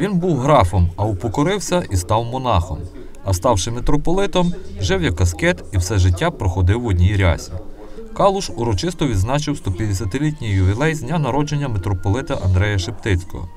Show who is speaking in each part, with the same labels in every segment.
Speaker 1: Він був графом, а упокорився і став монахом. А ставши митрополитом, жив як аскет і все життя проходив в одній рясі. Калуш урочисто відзначив 150-літній ювілей з дня народження митрополита Андрея Шептицького.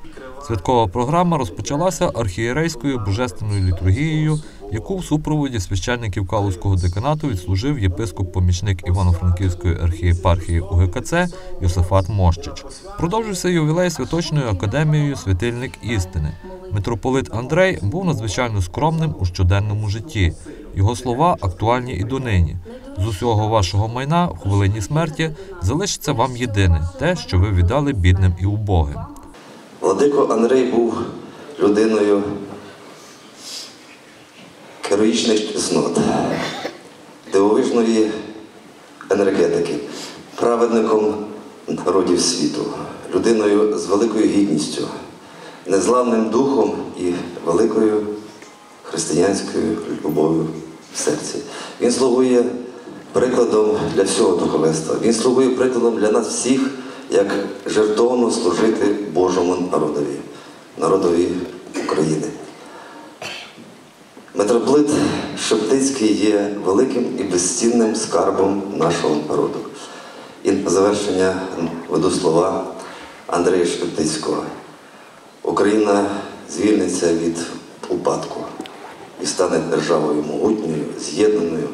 Speaker 1: Святкова програма розпочалася архієрейською божественною літургією, яку в супроводі священників Калузького деканату відслужив єпископ-помічник Івано-Франківської архієпархії УГКЦ Йосифат Мощич. Продовжився ювілей Святочною академією Святильник істини. Митрополит Андрей був надзвичайно скромним у щоденному житті. Його слова актуальні і донині. З усього вашого майна в хвилині смерті залишиться вам єдине те, що ви віддали бідним і убогим.
Speaker 2: Владико Андрей був людиною героїчних чеснот, дивовижної енергетики, праведником народів світу, людиною з великою гідністю, незламним духом і великою християнською любов'ю в серці. Він слугує прикладом для всього духовенства. Він слугує прикладом для нас всіх, як жертовно служити Божому народові, народові України. Митрополит Шептицький є великим і безцінним скарбом нашого народу. І на завершення веду слова Андрія Шептицького. Україна звільниться від упадку і стане державою могутньою, з'єднаною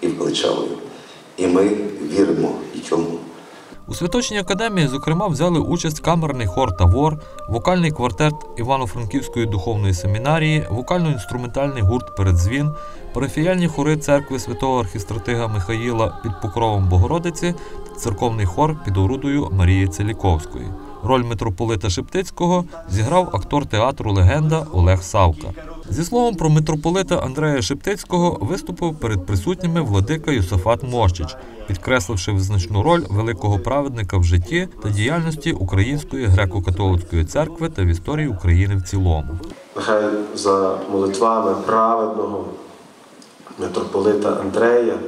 Speaker 2: і величавою. І ми віримо і цьому.
Speaker 1: У Святочній академії, зокрема, взяли участь камерний хор Тавор, вокальний квартет Івано-Франківської духовної семінарії, вокально-інструментальний гурт Передзвін, парафіяльні хори церкви святого архістратига Михаїла під покровом Богородиці та церковний хор під орудою Марії Целіковської. Роль митрополита Шептицького зіграв актор театру Легенда Олег Савка. Зі словом про митрополита Андрея Шептицького виступив перед присутніми владика Юсафат Мощич, підкресливши визначну роль великого праведника в житті та діяльності Української греко-католицької церкви та в історії України в цілому.
Speaker 3: Нехай за молитвами праведного митрополита Андрея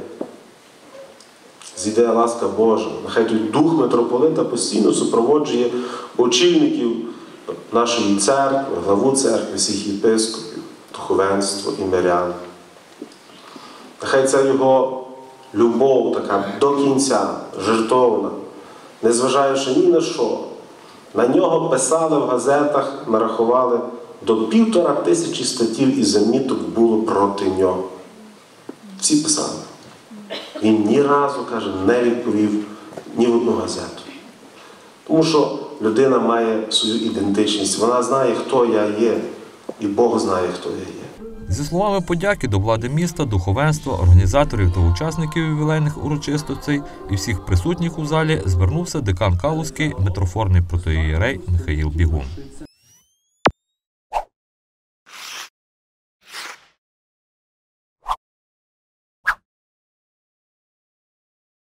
Speaker 3: зійде ласка Божа. Нехай той дух митрополита постійно супроводжує очільників нашої церкви, главу церкви, всіх єпископів, духовенство і мирян. Нехай ця його любов така до кінця, жертовна, незважаючи ні на що. На нього писали в газетах, нарахували до півтора тисячі статтів і заміток було проти нього. Всі писали. Він ні разу, каже, не відповів ні в одну газету. Тому що людина має свою ідентичність, вона знає, хто я є, і Бог знає, хто я є.
Speaker 1: Зі словами подяки до влади міста, духовенства, організаторів та учасників ювілейних урочистостей і всіх присутніх у залі звернувся декан Калузький митрофорний протоієрей Михаїл Бігун.